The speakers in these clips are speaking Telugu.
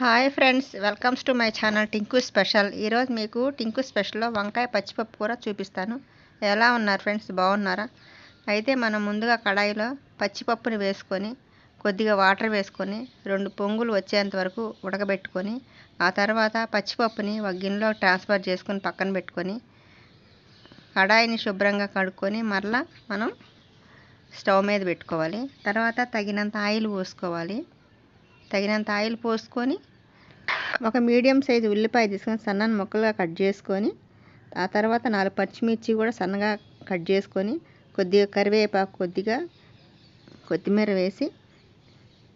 Hi friends welcomes to my channel Tinku special. ఈరోజు మీకు టింకు స్పెషల్లో వంకాయ పచ్చిపప్పు కూర చూపిస్తాను. ఎలా ఉన్నారు ఫ్రెండ్స్ బాగున్నారా? అయితే మనం ముందుగా కడాయిలో పచ్చిపప్పుని వేసుకొని కొద్దిగా వాటర్ వేసుకొని రెండు పొంగులు వచ్చేంత వరకు ఉడకబెట్టుకొని ఆ తర్వాత పచ్చిపప్పుని ఒక గిన్నెలో ట్రాన్స్ఫర్ చేసుకొని పక్కన పెట్టుకొని కడాయిని శుభ్రంగా కడుక్కొని మరలా మనం స్టవ్ మీద పెట్టుకోవాలి. తర్వాత తగినంత ఆయిల్ పోసుకోవాలి. తగినంత ఆయిల్ పోసుకొని ఒక మీడియం సైజు ఉల్లిపాయ తీసుకొని సన్నని ముక్కలుగా కట్ చేసుకొని ఆ తర్వాత నాలుగు పచ్చిమిర్చి కూడా సన్నగా కట్ చేసుకొని కొద్దిగా కరివేపాకు కొద్దిగా కొత్తిమీర వేసి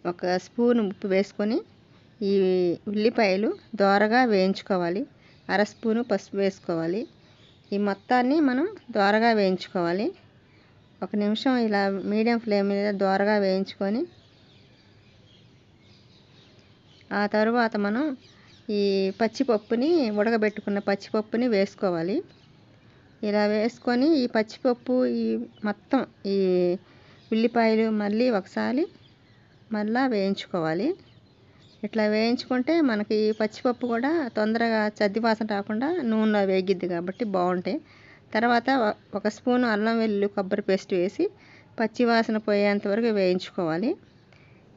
ఒక స్పూన్ ఉప్పు వేసుకొని ఈ ఉల్లిపాయలు దోరగా వేయించుకోవాలి. అర స్పూను పసుపు వేసుకోవాలి. ఈ మొత్తాన్ని మనం దోరగా వేయించుకోవాలి. ఒక నిమిషం ఇలా మీడియం ఫ్లేమ్ మీద దోరగా వేయించుకొని ఆ తరువాత మనం ఈ పచ్చిపప్పుని ఉడకబెట్టుకున్న పచ్చిపప్పుని వేసుకోవాలి. ఇలా వేసుకొని ఈ పచ్చిపప్పు ఈ మొత్తం ఈ ఉల్లిపాయలు మళ్ళీ ఒకసారి మళ్ళా వేయించుకోవాలి. ఇట్లా వేయించుకుంటే మనకి పచ్చిపప్పు కూడా తొందరగా చద్దివాసన రాకుండా నూనెలో వేగిద్ది కాబట్టి బాగుంటాయి తర్వాత ఒక స్పూను అల్లం వెల్లుల్లి కొబ్బరి పేస్ట్ వేసి పచ్చివాసన పోయేంత వరకు వేయించుకోవాలి.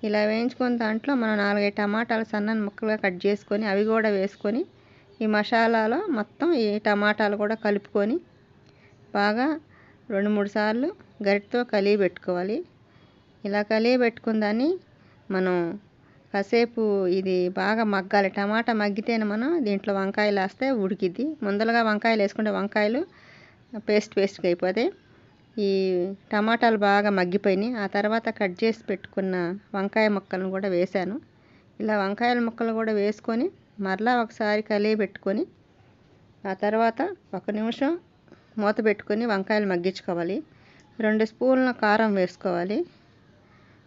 ఇలా వేయించుకున్న దాంట్లో మనం నాలుగైదు టమాటాలు సన్నని ముక్కలుగా కట్ చేసుకొని అవి కూడా వేసుకొని ఈ మసాలాలో మొత్తం ఈ టమాటాలు కూడా కలుపుకొని బాగా రెండు మూడు సార్లు గరిటతో కలిగి పెట్టుకోవాలి. ఇలా కలిగి పెట్టుకున్న దాన్ని మనం కాసేపు ఇది బాగా మగ్గాలి. టమాటా మగ్గితేనే మనం దీంట్లో వంకాయలు వేస్తే ఉడికిద్ది. ముందరగా వంకాయలు వేసుకుంటే వంకాయలు పేస్ట్ పేస్ట్గా అయిపోతాయి. ఈ టమాటాలు బాగా మగ్గిపోయినాయి. ఆ తర్వాత కట్ చేసి పెట్టుకున్న వంకాయ ముక్కలను కూడా వేశాను. ఇలా వంకాయల ముక్కలు కూడా వేసుకొని మరలా ఒకసారి కలిగి పెట్టుకొని ఆ తర్వాత ఒక నిమిషం మూత పెట్టుకొని వంకాయలు మగ్గించుకోవాలి. రెండు స్పూన్ల కారం వేసుకోవాలి.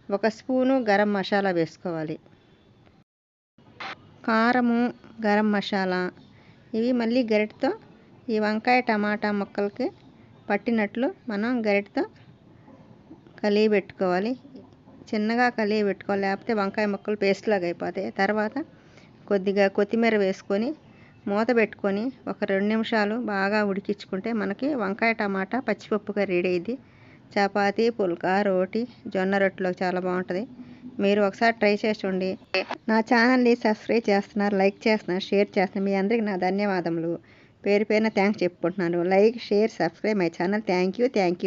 ఒక స్పూను గరం మసాలా వేసుకోవాలి. కారము గరం మసాలా ఇవి మళ్ళీ గరిటతో ఈ వంకాయ టమాటా ముక్కలకి పట్టినట్లు మనం గరిటతో కలిగి పెట్టుకోవాలి చిన్నగా కలిగి పెట్టుకోవాలి లేకపోతే వంకాయ ముక్కలు పేస్ట్ లాగా అయిపోతాయి. తర్వాత కొద్దిగా కొత్తిమీర వేసుకొని మూత పెట్టుకొని ఒక రెండు నిమిషాలు బాగా ఉడికించుకుంటే మనకి వంకాయ టమాటా పచ్చిపప్పుగా రెడీ అయింది చపాతీ పుల్కా రోటీ జొన్న రొట్టెలో చాలా బాగుంటుంది. మీరు ఒకసారి ట్రై చేసి చూడండి. నా ఛానల్ని సబ్స్క్రైబ్ చేస్తున్నారు లైక్ చేస్తున్నారు షేర్ చేస్తున్నారు. మీ అందరికీ నా ధన్యవాదములు. పేరు పేరున థ్యాంక్స్ చెప్పుకుంటున్నాను. Like share subscribe my channel thank you thank you